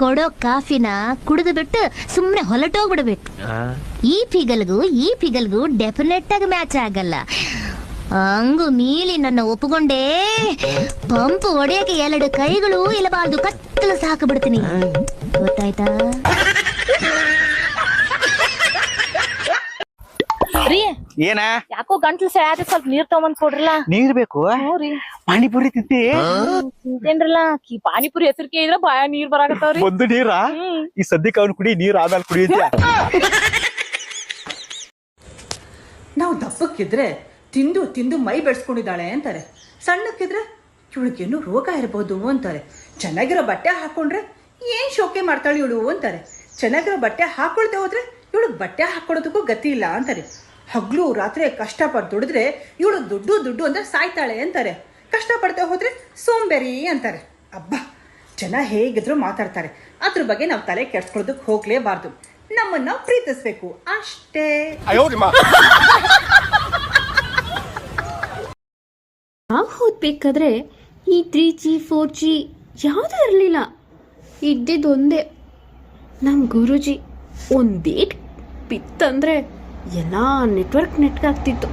ಕೊಡೋ ಕಾಫಿನ ಕುಡಿದು ಬಿಟ್ಟು ಸುಮ್ಮನೆ ಹೊಲಟೋಗ್ಬಿಡ್ಬೇಕು. ಈ ಪಿಗಲ್ಗೂ ಈ ಪಿಗಲ್ಗೂ ಡೆಫಿನೆಟ್ ಆಗಿ ಮ್ಯಾಚ್ ಆಗಲ್ಲ. ಹಂಗು ಮೀಲಿ ನನ್ನ ಒಪ್ಪಿಕೊಂಡೇ ಪಂಪ್ ಒಡೆಯಕ್ಕೆ ಎರಡು ಕೈಗಳು ಇಲ್ಲಬಾರ್ದು. ಕತ್ತಲು ಸಾಕು ಬಿಡ್ತೀನಿ. ಗೊತ್ತಾಯ್ತಾ? ಏನ? ಯಾಕೋ ಗಂಟ್ಲು ಸ್ಯಾದ ಸ್ವಲ್ಪ ನೀರ್ ತಗೊಂಡ್ ಕೊಡ್ರಲ್ಲ? ನೀರ್ ಬೇಕು ಪಾನಿಪುರಿ ತಿಂತಿ? ತಿಂತೇನ್ರಲ್ಲ. ಕಿ ಪಾನಿಪುರಿ ಹೆಸರಿಕೆ ಇದ್ರ ಬಾಯ ನೀರ್ ಬರಾಕತ್ತಾವ್ರಿ. ಒಂದು ನೀರ? ಈ ಸದ್ಯಕ್ಕೆ ಅವ್ನು ಕುಡಿ ನೀರ್ ಆಮೇಲೆ ಕುಡಿಯುತ್ತೆ ನಾವು ದಪ್ಪಕ್ಕಿದ್ರೆ ತಿಂದು ತಿಂದು ಮೈ ಬೆಳೆಸ್ಕೊಂಡಿದ್ದಾಳೆ ಅಂತಾರೆ. ಸಣ್ಣಕ್ಕಿದ್ರೆ ಇವಳಿಗೇನು ರೋಗ ಇರಬಹುದು ಅಂತಾರೆ. ಚೆನ್ನಾಗಿರೋ ಬಟ್ಟೆ ಹಾಕೊಂಡ್ರೆ ಏನ್ ಶೋಕೆ ಮಾಡ್ತಾಳೆ ಇವಳು ಅಂತಾರೆ. ಚೆನ್ನಾಗಿರೋ ಬಟ್ಟೆ ಹಾಕೊಳ್ತಾ ಹೋದ್ರೆ ಇವಳಿಗೆ ಬಟ್ಟೆ ಹಾಕೊಳ್ಳೋದಕ್ಕೂ ಗತಿ ಇಲ್ಲ ಅಂತಾರೆ. ಹಗ್ಲು ರಾತ್ರಿ ಕಷ್ಟಪಟ್ಟು ದುಡಿದ್ರೆ ಇವಳು ದುಡ್ಡು ದುಡ್ಡು ಅಂದರೆ ಸಾಯ್ತಾಳೆ ಅಂತಾರೆ. ಕಷ್ಟಪಡ್ತಾ ಹೋದರೆ ಸೋಂಬೇರಿ ಅಂತಾರೆ. ಅಬ್ಬ ಜನ ಹೇಗಿದ್ರು ಮಾತಾಡ್ತಾರೆ. ಅದ್ರ ಬಗ್ಗೆ ನಾವು ತಲೆ ಕೆಡ್ಸ್ಕೊಳ್ಳೋದಕ್ಕೆ ಹೋಗ್ಲೇಬಾರ್ದು. ನಮ್ಮನ್ನ ನಾವು ಪ್ರೀತಿಸ್ಬೇಕು. ಅಷ್ಟೇ. ನಾವು ಓದ್ಬೇಕಾದ್ರೆ ಈ ತ್ರೀ ಜಿ ಫೋರ್ ಜಿ ಯಾವುದೂ ಇರಲಿಲ್ಲ. ಇದ್ದಿದ್ದೊಂದೇ ನಮ್ಮ ಗುರುಜಿ. ಒಂದೇ ಬಿತ್ತಂದ್ರೆ ಎಲ್ಲ ನೆಟ್ವರ್ಕ್ ನೆಟ್ಗಾಗ್ತಿತ್ತು